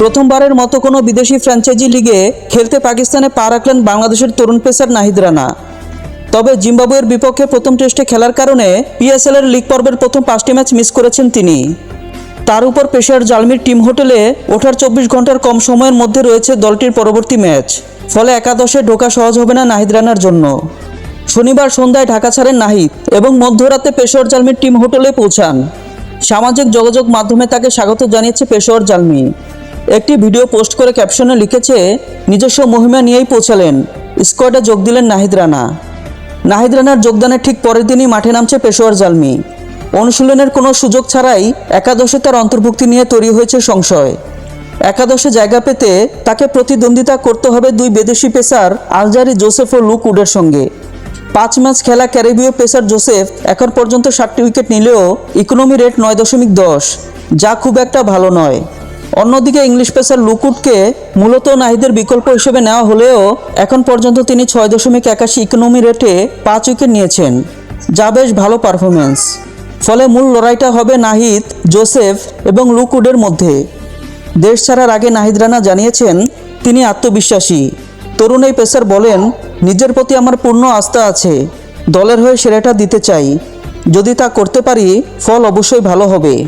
প্রথমবারের মতো কোনো বিদেশি ফ্র্যাঞ্চাইজি লিগে খেলতে পাকিস্তানে পা রাখলেন বাংলাদেশের তরুণ পেসার নাহিদ রানা। তবে জিম্বাবুয়ের বিপক্ষে প্রথম টেস্টে খেলার কারণে পিএসএল এর লিগ পর্বের প্রথম পাঁচটি ম্যাচ মিস করেছেন তিনি। তার উপর পেশার জালমির টিম হোটেলে ওঠার চব্বিশ ঘণ্টার কম সময়ের মধ্যে রয়েছে দলটির পরবর্তী ম্যাচ। ফলে একাদশে ঢোকা সহজ হবে না নাহিদ রানার জন্য। শনিবার সন্ধ্যায় ঢাকা ছাড়েন নাহিদ এবং মধ্যরাতে পেশোয়ার জালমির টিম হোটেলে পৌঁছান। সামাজিক যোগাযোগ মাধ্যমে তাকে স্বাগত জানিয়েছে পেশোয়ার জালমি। একটি ভিডিও পোস্ট করে ক্যাপশনে লিখেছে, নিজস্ব মহিমা নিয়েই পৌঁছালেন। স্কোয়াডে যোগ দিলেন নাহিদ রানা। নাহিদ রানার যোগদানের ঠিক পরের দিনই মাঠে নামছে পেশোয়ার জালমি। অনুশীলনের কোনো সুযোগ ছাড়াই একাদশে তার অন্তর্ভুক্তি নিয়ে তৈরি হয়েছে সংশয়। একাদশে জায়গা পেতে তাকে প্রতিদ্বন্দ্বিতা করতে হবে দুই বিদেশি পেসার আলজারি জোসেফ ও লুক উডের সঙ্গে। পাঁচ ম্যাচ খেলা ক্যারিবীয় পেসার জোসেফ এখন পর্যন্ত ষাটটি উইকেট নিলেও ইকোনমি রেট নয় দশমিক দশ, যা খুব একটা ভালো নয়। অন্যদিকে ইংলিশ পেসার লুকুটকে মূলত নাহিদের বিকল্প হিসেবে নেওয়া হলেও এখন পর্যন্ত তিনি ছয় দশমিক একাশি ইকোনমি রেটে পাঁচ উইকেট নিয়েছেন। যা বেশ ভালো পারফরমেন্স ফলে মূল লড়াইটা হবে নাহিদ, জোসেফ এবং লুকুডের মধ্যে। দেশ ছাড়ার আগে নাহিদ রানা জানিয়েছেন, তিনি আত্মবিশ্বাসী। তরুণ এই পেসার বলেন, নিজের প্রতি আমার পূর্ণ আস্থা আছে। দলের হয়ে সেরাটা দিতে চাই। যদি তা করতে পারি, ফল অবশ্যই ভালো হবে।